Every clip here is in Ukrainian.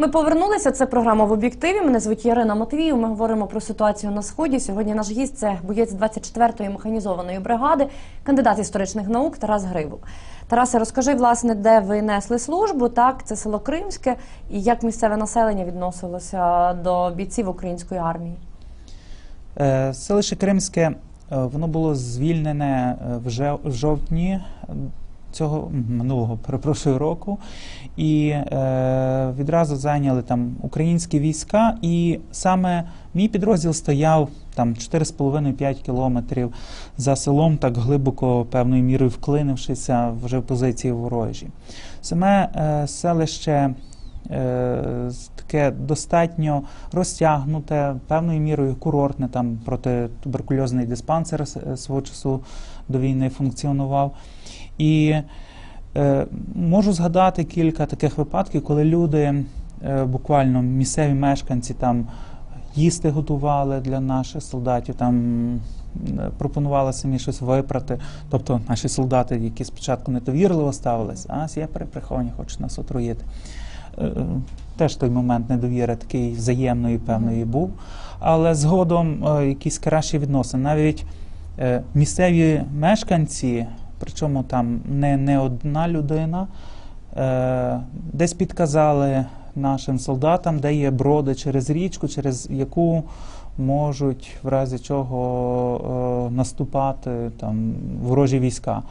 Ми повернулися. Це програма в об'єктиві. Мене звуть Ярина Матвію. Ми говоримо про ситуацію на сході. Сьогодні наш гість це боєць 24-ї механізованої бригади, кандидат історичних наук Тарас Грибов. Тарасе, розкажи, власне, де ви несли службу? Так, це село Кримське, і як місцеве населення відносилося до бійців української армії? Е, Селище Кримське воно було звільнене е, в жев- в жовтні цього минулого перепрошую року, і е, відразу зайняли там українські війська. І саме мій підрозділ стояв там 4,5-5 кілометрів за селом, так глибоко певною мірою вклинившися вже в позиції ворожі. Саме е, селище е, таке достатньо розтягнуте, певною мірою курортне, там протитуберкульозний диспансер е, свого часу до війни функціонував. І е, можу згадати кілька таких випадків, коли люди, е, буквально місцеві мешканці, там їсти готували для наших солдатів, там е, пропонували самі щось випрати. Тобто наші солдати, які спочатку недовірливо ставились, а є приховані, хочуть нас отруїти. Е, Теж той момент недовіри такий взаємної певної був. Але згодом е, якісь кращі відносини. Навіть е, місцеві мешканці, причому там не, не одна людина, десь підказали нашим солдатам, де є броди через річку, через яку можуть в разі чого е, наступати там ворожі війська.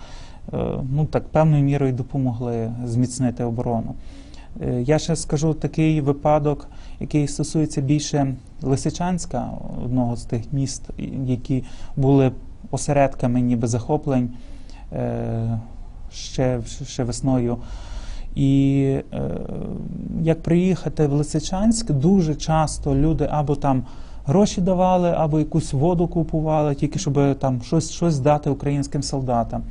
Е, ну так певною мірою допомогли зміцнити оборону. Е, Я ще скажу такий випадок, який стосується більше Лисичанська, одного з тих міст, які були осередками ніби захоплень е, ще, ще весною. І е, як приїхати в Лисичанськ, дуже часто люди або там гроші давали, або якусь воду купували, тільки щоб там щось, щось дати українським солдатам,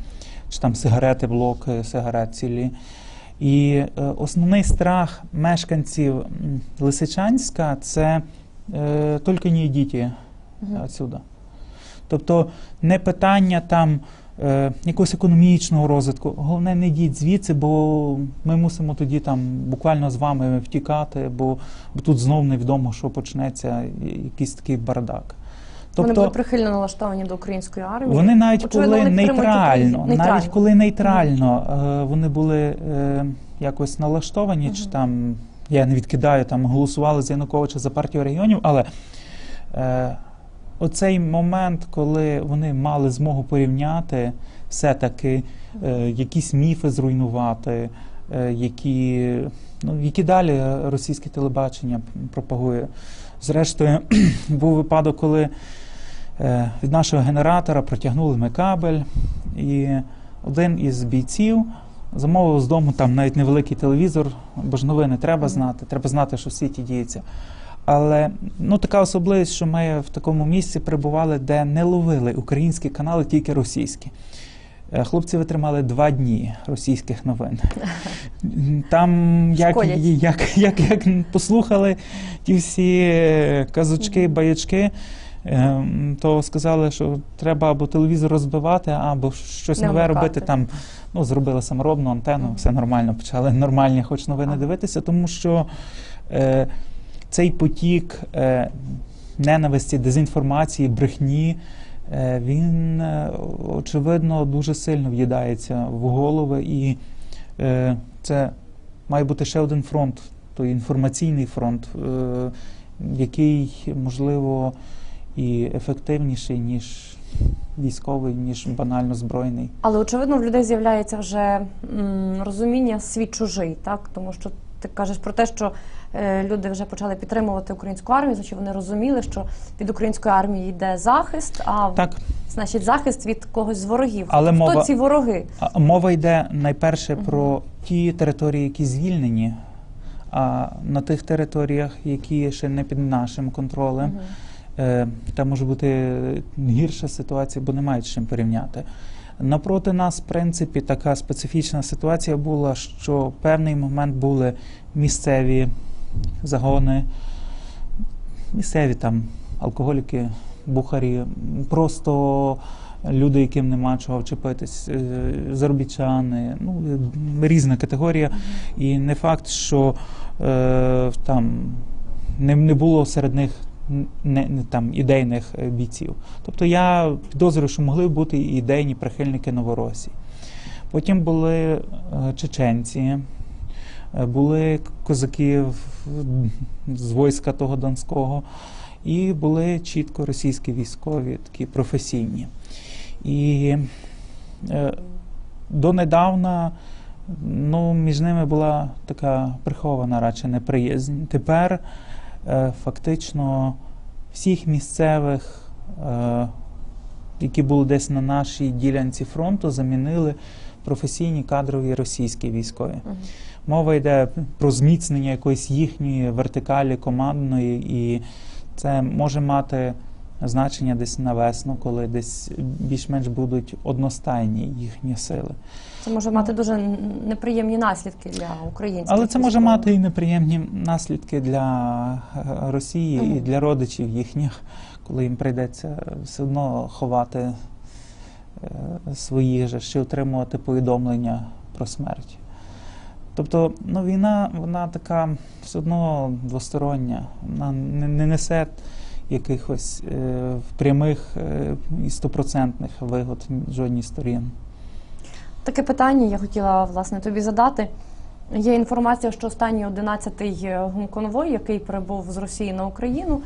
чи там сигарети, блоки, сигарет цілі. І е, основний страх мешканців Лисичанська це е, тільки не йдіть отсюда. Тобто не питання там е, якогось економічного розвитку. Головне, не йдіть звідси, бо ми мусимо тоді там буквально з вами втікати, бо, бо тут знов невідомо, що почнеться якийсь такий бардак. Вони були Тобто прихильно налаштовані до української армії. вони навіть Очевидно, коли вони нейтрально, навіть Нейтрально. коли нейтрально е, вони були е, якось налаштовані, чи там я не відкидаю, там голосували за Януковича за партію регіонів, але е, оцей момент, коли вони мали змогу порівняти все-таки е, якісь міфи зруйнувати, е, які, ну, які далі російське телебачення пропагує. Зрештою, був випадок, коли від нашого генератора протягнули ми кабель, і один із бійців замовив з дому там навіть невеликий телевізор, бо ж новини треба знати, треба знати, що в світі діється. Але ну така особливість, що ми в такому місці перебували, де не ловили українські канали, тільки російські. Е, Хлопці витримали два дні російських новин. Там як, як, як, як послухали ті всі е, казочки, баячки, то сказали, що треба або телевізор розбивати, або щось нове вмикати. робити. Там ну, зробили саморобну антенну, Мгм. все нормально, почали нормальні, хоч новини Ага. дивитися, тому що е, цей потік е, ненависті, дезінформації, брехні. е, Він е, очевидно дуже сильно в'їдається в голови, і е, це має бути ще один фронт, той інформаційний фронт, е, який можливо і ефективніший, ніж військовий, ніж банально збройний. Але очевидно в людей з'являється вже м, розуміння світ чужий, так тому що ти кажеш про те, що е, люди вже почали підтримувати українську армію, значить вони розуміли, що від української армії йде захист, а Так, значить захист від когось з ворогів. Але Хто мова- ці вороги? Мова йде найперше Мгм. про ті території, які звільнені, а на тих територіях, які ще не під нашим контролем, Мгм. е, там може бути гірша ситуація, бо немає з чим порівняти. Напроти нас, в принципі, така специфічна ситуація була, що в певний момент були місцеві загони, місцеві там алкоголіки, бухарі, просто люди, яким нема чого вчепитись, е, заробітчани, ну е, різна категорія. І не факт, що е, там не, не було серед них не, там ідейних е, бійців. Тобто я підозрюю, що могли бути і ідейні прихильники Новоросії. Потім були е, чеченці, е, були козаки з войска того Донського, і були чітко російські військові, такі професійні. І донедавна ну, між ними була така прихована радше неприязнь. Тепер фактично всіх місцевих, е, які були десь на нашій ділянці фронту, замінили професійні кадрові російські військові. Мова йде про зміцнення якоїсь їхньої вертикалі командної, і це може мати значення десь на весну, коли десь більш-менш будуть одностайні їхні сили. Це може мати дуже неприємні наслідки для українців. Але це може мати і неприємні наслідки для е, Росії і для родичів їхніх, коли їм прийдеться все одно ховати е, своїх же, ще отримувати повідомлення про смерть. Тобто, ну, війна, вона така все одно двостороння, вона не, не несе якихось е, прямих е, і стопроцентних вигод жодній сторін. Таке питання я хотіла власне тобі задати. Є інформація, що останній 11-й гумконвой, який прибув з Росії на Україну,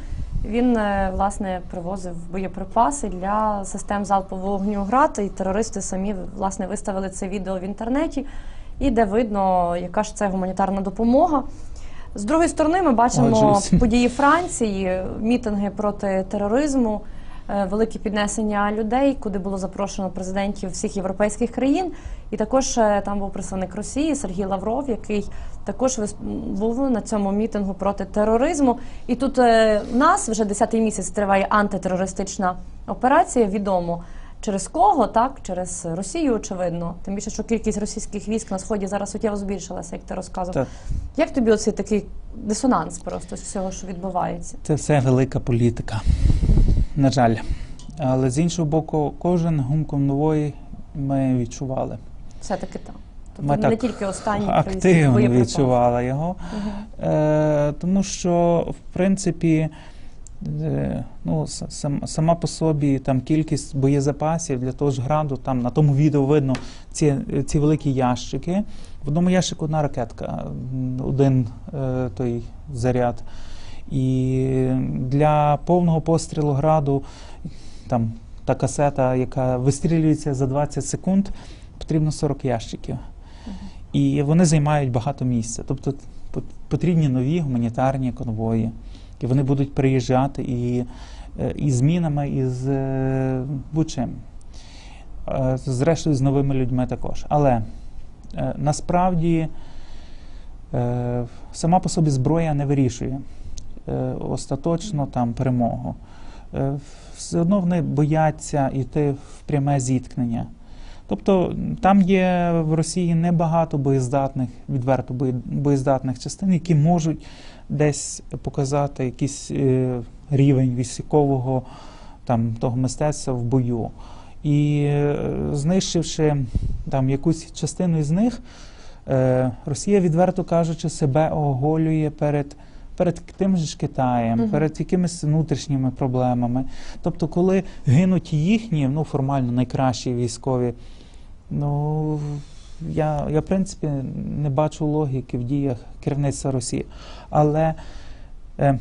він е, власне привозив боєприпаси для систем залпового вогню ГРАД, і терористи самі власне виставили це відео в інтернеті, і де видно, яка ж це гуманітарна допомога. З другої сторони, ми бачимо Отже, події Франції, мітинги проти тероризму, е, велике піднесення людей, куди було запрошено президентів всіх європейських країн. І також е, там був представник Росії Сергій Лавров, який також був на цьому мітингу проти тероризму. І тут е, в нас вже 10-й місяць триває антитерористична операція. Відомо через кого, так через Росію, очевидно. Тим більше, що кількість російських військ на сході зараз суттєво збільшилася, як ти розказував. Так. Як тобі оцей такий дисонанс просто з всього, що відбувається? Це все велика політика. На жаль. Але з іншого боку, кожен гумком нової ми відчували. Все-таки так. Тобто Ми не так тільки останні Активно відчували його. Мгм. Е, тому що, в принципі, ну, сама по собі там кількість боєзапасів для того ж граду, там на тому відео видно ці, ці великі ящики. В одному ящику одна ракетка, один е, той заряд. І для повного пострілу граду там та касета, яка вистрілюється за 20 секунд, потрібно 40 ящиків. І вони займають багато місця. Тобто потрібні нові гуманітарні конвої, і вони будуть приїжджати і, е, і змінами, і з е, будь-чим. Е, Зрештою, з новими людьми також. Але е, насправді е, сама по собі зброя не вирішує е, остаточно там перемогу. Е, Все одно вони бояться йти в пряме зіткнення. Тобто там є в Росії небагато боєздатних, відверто боєздатних частин, які можуть десь показати якийсь е, рівень військового там, того мистецтва в бою. І е, знищивши там якусь частину із них, е, Росія, відверто кажучи, себе оголює перед. Перед тим же ж Китаєм, Мгм. перед якимись внутрішніми проблемами. Тобто, коли гинуть їхні, ну формально найкращі військові, ну я, я в принципі не бачу логіки в діях керівництва Росії. Але е,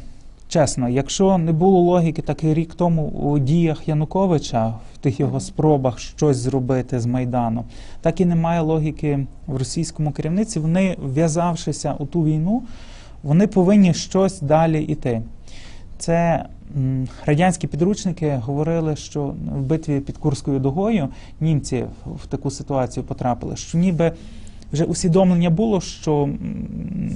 чесно, якщо не було логіки, так і рік тому у діях Януковича, в тих його спробах щось зробити з Майдану, так і немає логіки в російському керівництві. Вони, вв'язавшися у ту війну, вони повинні щось далі йти. Це радянські підручники говорили, що в битві під Курською дугою німці в таку ситуацію потрапили, що ніби вже усвідомлення було, що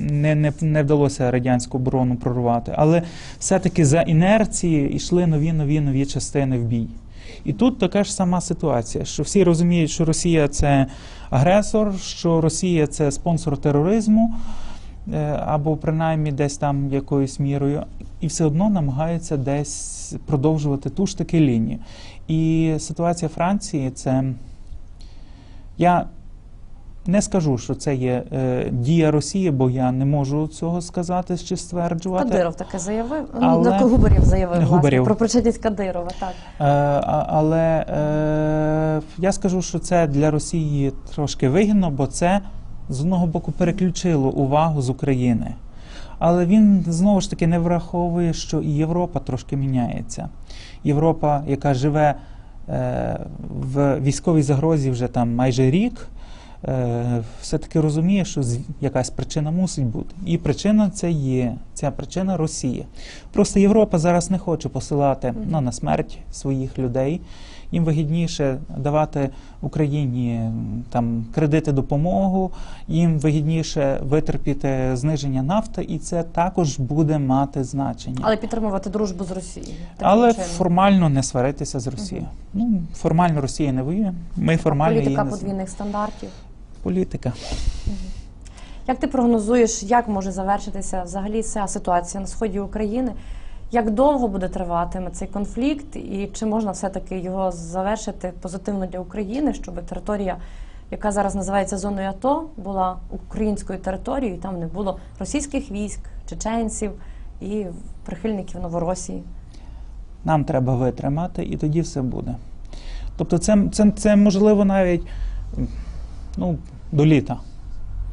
не, не, не вдалося радянську оборону прорвати, але все-таки за інерції йшли нові нові нові частини в бій. І тут така ж сама ситуація, що всі розуміють, що Росія це агресор, що Росія це спонсор тероризму. Е, або принаймні десь там якоюсь мірою, і все одно намагаються десь продовжувати ту ж таки лінію. І ситуація Франції це. Я не скажу, що це є е, дія Росії, бо я не можу цього сказати чи стверджувати. Кадиров таке заявив. Але- Ну, Губарєв заявив власне, про причетність Кадирова. Так. Е, але е, я скажу, що це для Росії трошки вигідно, бо це з одного боку переключило увагу з України. Але він знову ж таки не враховує, що і Європа трошки міняється. Європа, яка живе е, в військовій загрозі вже там майже рік, е, все-таки розуміє, що якась причина мусить бути. І причина це є. Ця причина Росія. Просто Європа зараз не хоче посилати ну, на смерть своїх людей. Їм вигідніше давати Україні там кредити допомогу, їм вигідніше витерпіти зниження нафти, і це також буде мати значення. Але підтримувати дружбу з Росією. Але чином. формально не сваритися з Росією. Ну формально Росія не воює. Ми формально її не подвійних стандартів. політика. Як ти прогнозуєш, як може завершитися взагалі ця ситуація на сході України? Як довго буде триватиме цей конфлікт, і чи можна все-таки його завершити позитивно для України, щоб територія, яка зараз називається зоною АТО, була українською територією, і там не було російських військ, чеченців і прихильників Новоросії? Нам треба витримати, і тоді все буде. Тобто, це, це, це можливо навіть ну, до літа.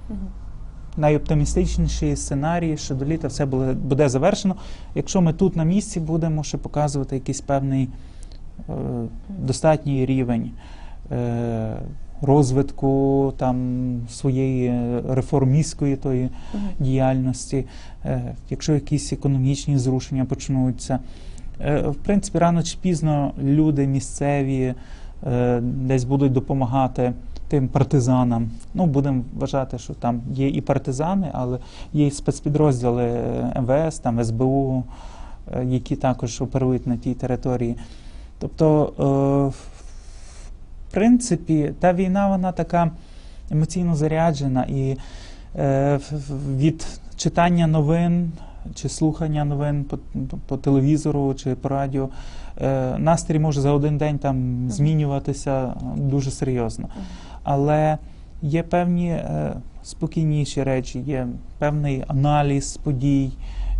Мгм. Найоптимістичніший сценарій, що до літа все буде, завершено. Якщо ми тут на місці будемо ще показувати якийсь певний е, достатній рівень е, розвитку там, своєї реформістської тої Мгм. діяльності, е, якщо якісь економічні зрушення почнуться. Е, В принципі, рано чи пізно люди місцеві е, десь будуть допомагати тим партизанам. Ну, будемо вважати, що там є і партизани, але є і спецпідрозділи е, МВС, там СБУ, е, які також оперують на тій території. Тобто, е, в принципі, та війна вона така емоційно заряджена, і від читання новин чи слухання новин по, по телевізору чи по радіо, е, настрій може за один день там змінюватися дуже серйозно. Але є певні е, спокійніші речі, є певний аналіз подій.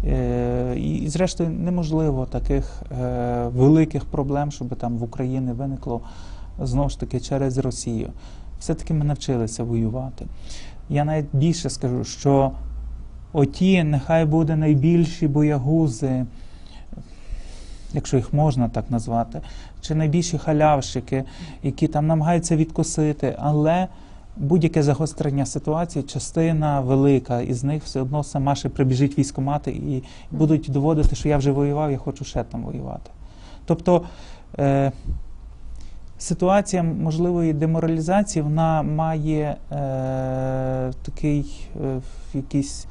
Е, і, зрештою, неможливо таких е, великих проблем, щоб там в Україні виникло знову ж таки через Росію. Все-таки ми навчилися воювати. Я навіть більше скажу, що оті, нехай буде найбільші боягузи, якщо їх можна так назвати, чи найбільші халявщики, які там намагаються відкосити, але будь-яке загострення ситуації, частина велика із них все одно сама ще прибіжить військомати і будуть доводити, що я вже воював, я хочу ще там воювати. Тобто е, ситуація можливої деморалізації вона має е, такий е, якийсь.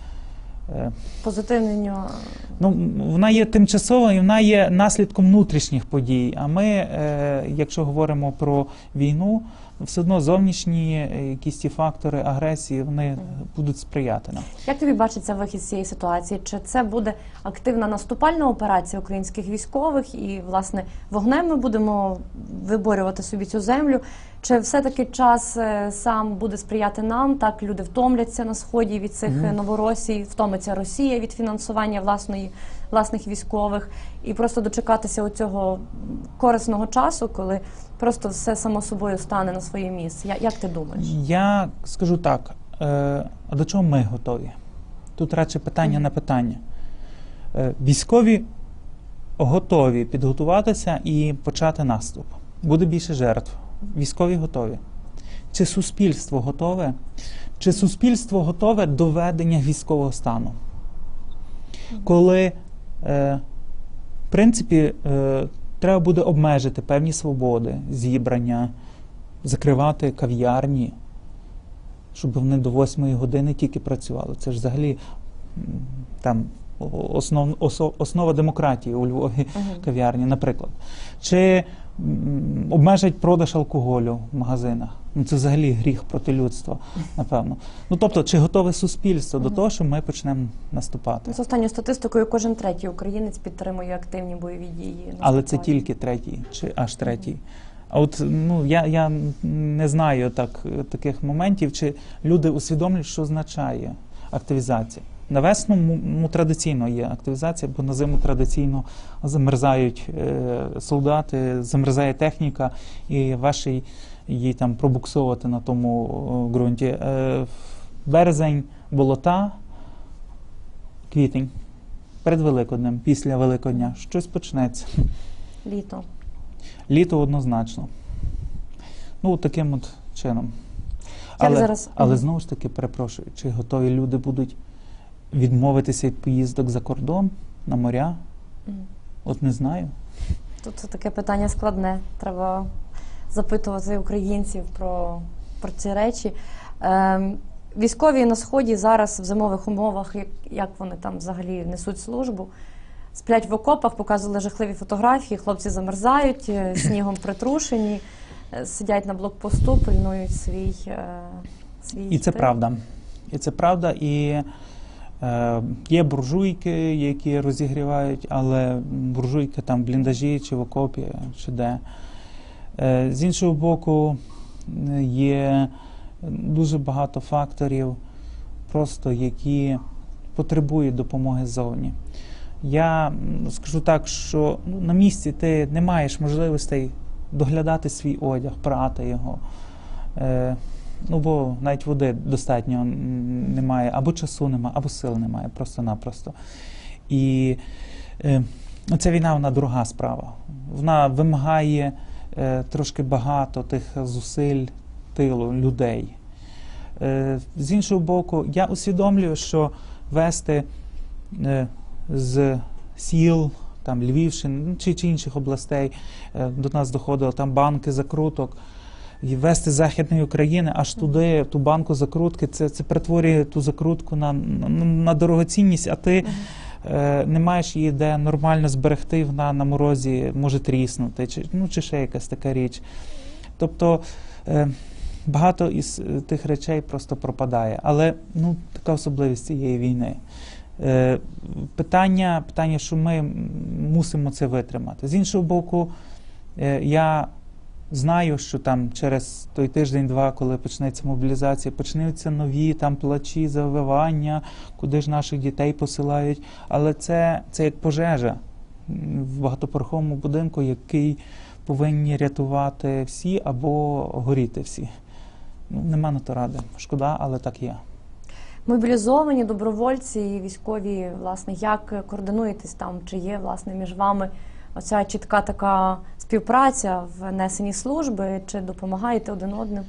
Е, Позитивний нюанс. Ну, вона є тимчасова і вона є наслідком внутрішніх подій. А ми, е, якщо говоримо про війну, все одно зовнішні е, якісь ті фактори агресії вони будуть сприяти нам. Як тобі бачиться вихід з цієї ситуації? Чи це буде активна наступальна операція українських військових, і власне вогнем ми будемо виборювати собі цю землю? Чи все-таки час е, сам буде сприяти нам? Так люди втомляться на сході від цих mm новоросій, втомиться Росія від фінансування власної власних військових, і просто дочекатися оцього корисного часу, коли просто все само собою стане на своє місце. Я- Як ти думаєш? Я скажу так: е, а до чого ми готові? Тут радше питання Мгм. на питання. Е, військові готові підготуватися і почати наступ. Буде більше жертв. Військові готові. Чи суспільство готове? Чи суспільство готове до ведення військового стану? Коли, е, в принципі, е, треба буде обмежити певні свободи, зібрання, закривати кав'ярні, щоб вони до 8 години тільки працювали. Це ж взагалі там основ, осо- основа демократії у Львові Мгм. кав'ярні, наприклад. Чи обмежать продаж алкоголю в магазинах? Ну це взагалі гріх проти людства, напевно. Ну тобто, чи готове суспільство до того, що ми почнемо наступати? Ну, За останньою статистикою, кожен третій українець підтримує активні бойові дії. Але це тільки третій чи аж третій. А от ну я, я не знаю так, таких моментів, чи люди усвідомлюють, що означає активізація. На весну м- ну, традиційно є активізація, бо на зиму традиційно замерзають е, солдати, замерзає техніка, і важче її там пробуксовувати на тому ґрунті. Е, березень, болота, квітень. Перед Великоднем, після Великодня, щось почнеться. Літо. Літо однозначно. Ну, таким от чином. Як Але, зараз- але знову ж таки, перепрошую, чи готові люди будуть відмовитися від поїздок за кордон на моря? От не знаю. Тут таке питання складне. Треба запитувати українців про, про ці речі. Ем, військові на сході зараз в зимових умовах, як, як вони там взагалі несуть службу. Сплять в окопах, показували жахливі фотографії. Хлопці замерзають, е, снігом притрушені, е, сидять на блокпосту, пильнують свій. е, свій І це правда. І це правда. І е, є буржуйки, які розігрівають, але буржуйки там в бліндажі чи в окопі, чи де. Е, з іншого боку, е, є дуже багато факторів, просто які потребують допомоги ззовні. Я скажу так, що ну, на місці ти не маєш можливостей доглядати свій одяг, прати його. Ну, бо навіть води достатньо немає, або часу немає, або сил немає, просто-напросто. І е, ну, ця війна, вона дорога справа. Вона вимагає е, трошки багато тих зусиль тилу людей. Е, з іншого боку, я усвідомлюю, що вести е, з сіл, там Львівщини ну, чи, чи інших областей е, до нас доходило там банки закруток. І вести з Західної України аж туди, ту банку закрутки, це, це перетворює ту закрутку на, на, на дорогоцінність, а ти е, не маєш її де нормально зберегти, вона на морозі може тріснути, чи, ну, чи ще якась така річ. Тобто е, багато із е, тих речей просто пропадає. Але ну, така особливість цієї війни. Е, питання, питання, що ми мусимо це витримати. З іншого боку, е, я знаю, що там через той тиждень-два, коли почнеться мобілізація, почнуться нові там плачі, завивання, куди ж наших дітей посилають. Але це, це як пожежа в багатоповерховому будинку, який повинні рятувати всі або горіти всі. Ну, нема на то ради. Шкода, але так є. Мобілізовані добровольці і військові, власне, як координуєтесь там? Чи є власне між вами оця чітка така співпраця в несенні служби, чи допомагаєте один одним?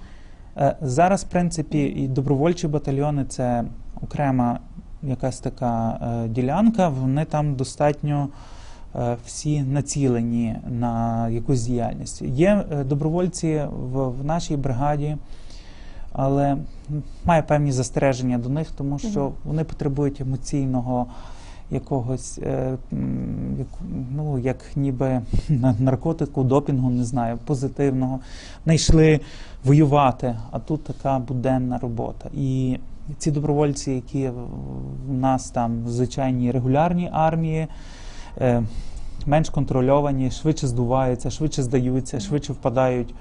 Е, Зараз, в принципі, і добровольчі батальйони це окрема якась така е, ділянка. Вони там достатньо е, всі націлені на якусь діяльність. Є добровольці в, в нашій бригаді, але має певні застереження до них, тому що вони потребують емоційного. Якогось е, ну як ніби наркотику, допінгу, не знаю, позитивного. Знайшли воювати, а тут така буденна робота. І ці добровольці, які в нас там в звичайній регулярній армії, е, менш контрольовані, швидше здуваються, швидше здаються, швидше впадають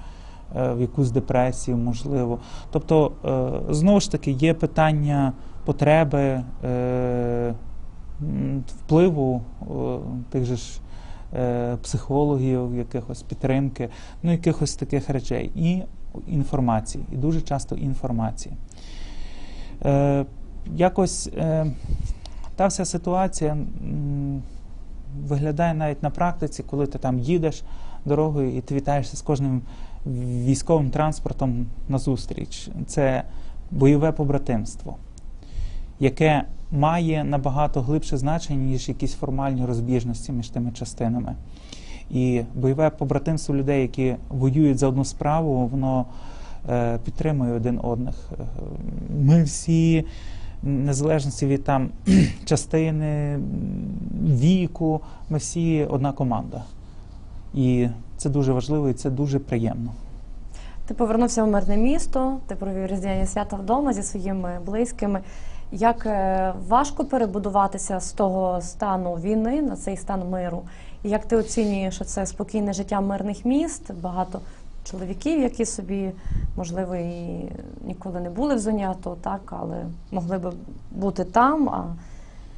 е, в якусь депресію, можливо. Тобто, знову ж таки, є питання потреби. Впливу е, тих же ж е, психологів, якихось підтримки, ну якихось таких речей, і інформації, і дуже часто інформації. Е, якось та вся ситуація виглядає навіть на практиці, коли ти там їдеш дорогою і ти вітаєшся з кожним військовим транспортом назустріч. Це бойове побратимство, яке має набагато глибше значення, ніж якісь формальні розбіжності між тими частинами. І бойове побратимство людей, які воюють за одну справу, воно е, підтримує один одних. Е, Ми всі незалежності від там частини віку, ми всі одна команда. І це дуже важливо і це дуже приємно. Ти повернувся в мирне місто, ти провів різдвяні свята вдома зі своїми близькими. Як е, важко перебудуватися з того стану війни на цей стан миру? І як ти оцінюєш це спокійне життя мирних міст? Багато чоловіків, які собі, можливо, і ніколи не були в зоні АТО, так, але могли би бути там. А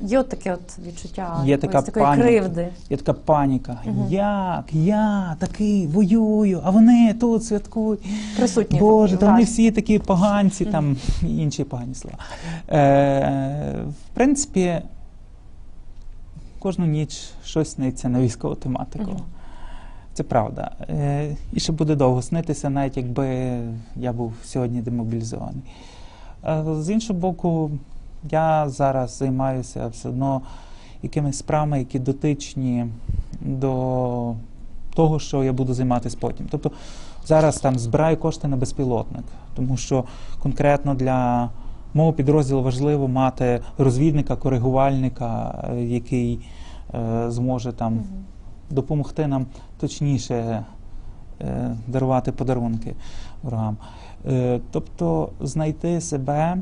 є от таке от відчуття Є така такої паніка. кривди. Є така паніка. Мгм. Як? Я такий воюю, а вони тут святкують. Присутні Боже, та вони всі такі поганці, там інші погані слова. Е, в принципі, кожну ніч щось сниться на військову тематику. Мгм. Це правда. Е, і ще буде довго снитися, навіть якби я був сьогодні демобілізований. Е, з іншого боку, я зараз займаюся все одно якимись справами, які дотичні до того, що я буду займатися потім. Тобто зараз там збираю кошти на безпілотник, тому що конкретно для мого підрозділу важливо мати розвідника, коригувальника, е, який е, зможе там Мгм. допомогти нам точніше е, дарувати подарунки ворогам. Е, тобто знайти себе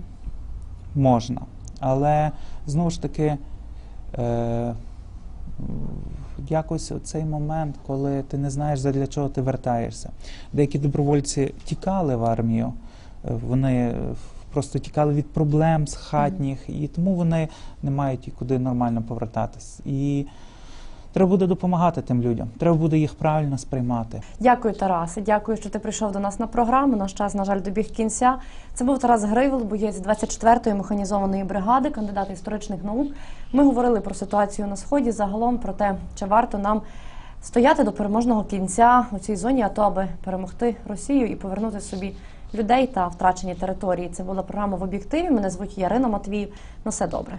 можна, але знову ж таки. Е, Якось цей момент, коли ти не знаєш, задля чого ти вертаєшся. Деякі добровольці тікали в армію, е, вони е, просто тікали від проблем з хатніх, і тому вони не мають і куди нормально повертатись. І треба буде допомагати тим людям, треба буде їх правильно сприймати. Дякую, Тарасе. Дякую, що ти прийшов до нас на програму. Наш час, на жаль, добіг кінця. Це був Тарас Гривол, боєць 24-ї механізованої бригади, кандидат історичних наук. Ми говорили про ситуацію на сході, загалом про те, чи варто нам стояти до переможного кінця у цій зоні, АТО, аби перемогти Росію і повернути собі людей та втрачені території. Це була програма в об'єктиві. Мене звуть Ярина Матвіїв. На все добре.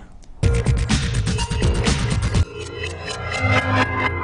Thank you.